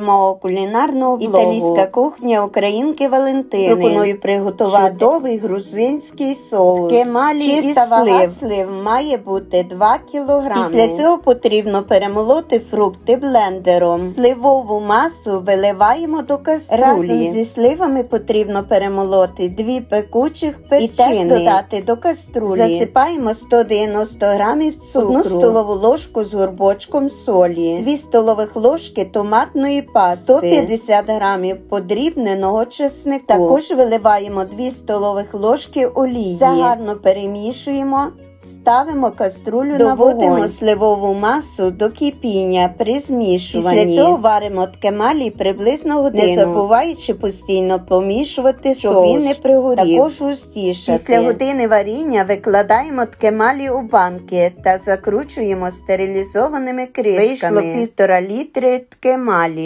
Мого кулінарного блогу. Італійська кухня Українки Валентини. Пропоную приготувати чудовий грузинський соус. Кемалі Чиста і вага слив. слив має бути 2 кг. Після цього потрібно перемолоти фрукти блендером. Сливову масу виливаємо до каструлі. Разом зі сливами потрібно перемолоти дві пекучих печини. І теж додати до каструлі. Засипаємо 190 грамів цукру, одну столову ложку з горбочком солі, 2 столових ложки томатної пасти, 150 грамів подрібненого чеснику. Також виливаємо 2 столових ложки олії. Все гарно перемішуємо. Ставимо каструлю Доводимо на вогонь. сливову масу до кипіння при змішуванні. Після цього варимо ткемалі приблизно годину, не забуваючи постійно помішувати, щоб соус. він не пригорів. Також густіше. Після години варіння викладаємо ткемалі у банки та закручуємо стерилізованими кришками. Вийшло півтора літри ткемалі.